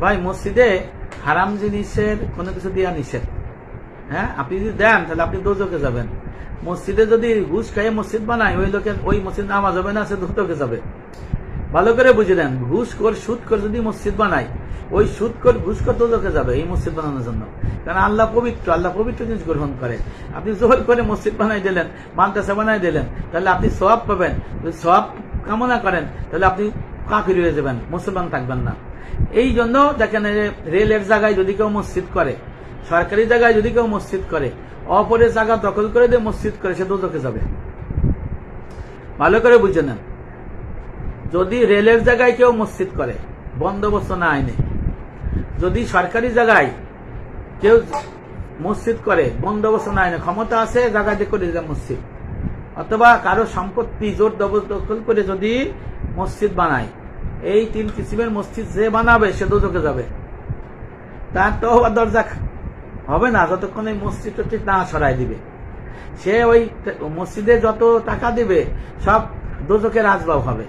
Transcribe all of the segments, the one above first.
ভাই, মসজিদে হারাম জিনিসের কোনো কিছু দেওয়া নিষেধ। হ্যাঁ? আপনি যদি দেন, তাহলে আপনি দোজকে যাবেন। মসজিদে যদি ঘুষ খাইয়ে মসজিদ বানায়, ওই লোকের, ওই মসজিদ নামাজ হবে না, সে দুটোকে যাবে। ভালো করে বুঝে দেন ঘুষ কর, সুদ কর যদি মসজিদ বানায়, ওই সুদ কর, ঘুষ কর দোজকে যাবে এই মসজিদ বানানোর জন্য। কারণ আল্লাহ পবিত্র আল্লাহ পবিত্র জিনিস গ্রহণ করে। আপনি জোর করে মসজিদ বানাই দিলেন, মাদ্রাসা বানাই দিলেন, তাহলে আপনি সব পাবেন। যদি সব কামনা করেন, তাহলে আপনি কাফির হয়ে যাবেন, মুসলমান থাকবেন না। এই জন্য দেখেন রেলের জায়গায় যদি কেউ মসজিদ করে, সরকারি জায়গায় যদি কেউ মসজিদ করে, অপরের জায়গা দখল করে দিয়ে মসজিদ করে, সে দোজকে যাবে। ভালো করে বুঝে নেন। যদি রেলের জায়গায় কেউ মসজিদ করে, বন্দোবস্ত না আইনে, যদি সরকারি জায়গায় কেউ মসজিদ করে, বন্দোবস্ত না আইনে, ক্ষমতা আছে জায়গাতে করে দেয় মসজিদ। অথবা কারও সম্পত্তি জোর দখল করে যদি মসজিদ বানায় এই তিন কিসিমের মসজিদ যে বানাবে, সে দুজকে যাবে। তার তো দরজা হবে না, যতক্ষণ এই মসজিদ টসজিদ না সরাই দিবে। সে ওই মসজিদে যত টাকা দিবে, সব দোজকের রাজবাব হবে।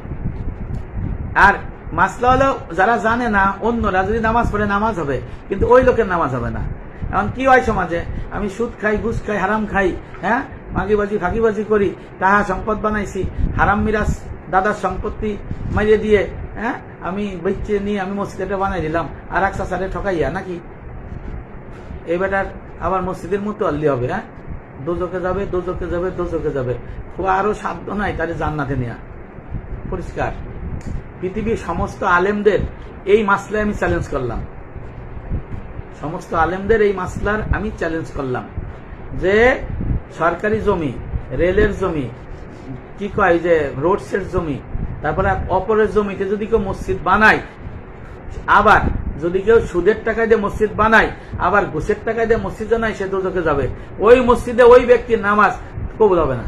আর মাসলা হলো, যারা জানে না, অন্যরা যদি নামাজ পড়ে, নামাজ হবে। কিন্তু ওই লোকের নামাজ হবে না। এখন কি হয় সমাজে? আমি সুদ খাই, ঘুষ খাই, হারাম খাই হ্যাঁ? মাগিবাজি ফাঁকিবাজি করি তাহা সম্পদ বানাইছি, হারাম মিরাজ দাদার সম্পত্তি মারিয়ে দিয়ে হ্যাঁ? আমি বেচে নিয়ে আমি মসজিদটা বানাই দিলাম। আর এক সাসারে ঠকাইয়া নাকি? এই বেটার আবার মসজিদের মতো আল্লি হবে হ্যাঁ? দোজকে যাবে দোজকে যাবে দোজকে যাবে। ও আরও সাধ্য নাই তাহলে জান্নাতে নেয়া। পরিষ্কার। পৃথিবীর সমস্ত আলেমদের এই মাসলায় আমি চ্যালেঞ্জ করলাম। সমস্ত আলেমদের এই মাসলার আমি চ্যালেঞ্জ করলাম। যে সরকারি জমি, রেলের জমি কি কয় যে রোডসের জমি, তারপরে অপরের জমিতে যদি কেউ মসজিদ বানায়, আবার যদি কেউ সুদের টাকায় দিয়ে মসজিদ বানায়, আবার ঘুষের টাকায় দিয়ে মসজিদ বানায়, সে দুজকে যাবে। ওই মসজিদে ওই ব্যক্তির নামাজ কবুল হবে না।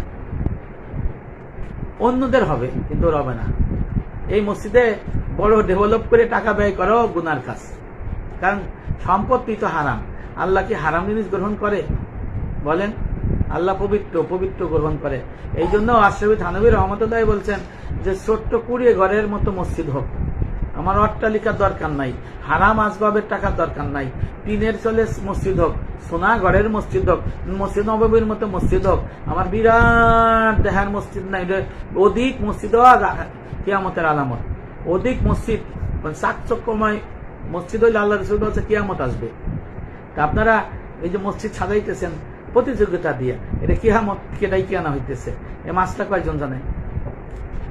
অন্যদের হবে, কিন্তু ওর হবে না। এই মসজিদে বড় ডেভেলপ করে টাকা ব্যয় করাও গুনার কাজ। কারণ সম্পত্তি তো হারাম। আল্লাহ কি হারাম জিনিস গ্রহণ করে? বলেন। আল্লাহ পবিত্র পবিত্র গ্রহণ করে। এই জন্য আশরফি থানবী রহমতুল্লাহ বলছেন যে, ছোট্ট কুড়িয়ে ঘরের মতো মসজিদ হোক। আমার অট্টালিকার দরকার নাই, হারাম আসবাবের টাকার দরকার নাই। টিনের চলে মসজিদ হোক, সোনা ঘরের মসজিদ হোক, মসজিদ নবীর মতো মসজিদ হোক, আমার বিরাট দেহার মসজিদ নাই। অধিক মসজিদ কিয়ামতের আলামত। অধিক মসজিদ মানে চাকচক্যময় মসজিদ হইলে আল্লাহ রসুল হচ্ছে কিয়ামত আসবে। তা আপনারা এই যে মসজিদ সাজাইতেছেন প্রতিযোগিতা দিয়ে। এটা কিয়ামত কেটাই কেনা হইতেছে? এ মাছটা কয়েকজন জানে?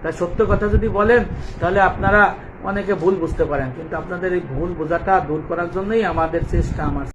তাই সত্য কথা যদি বলেন, তাহলে আপনারা অনেকে ভুল বুঝতে পারেন, কিন্তু আপনাদের এই ভুল বোঝাটা দূর করার জন্যই আমাদের চেষ্টা আমার।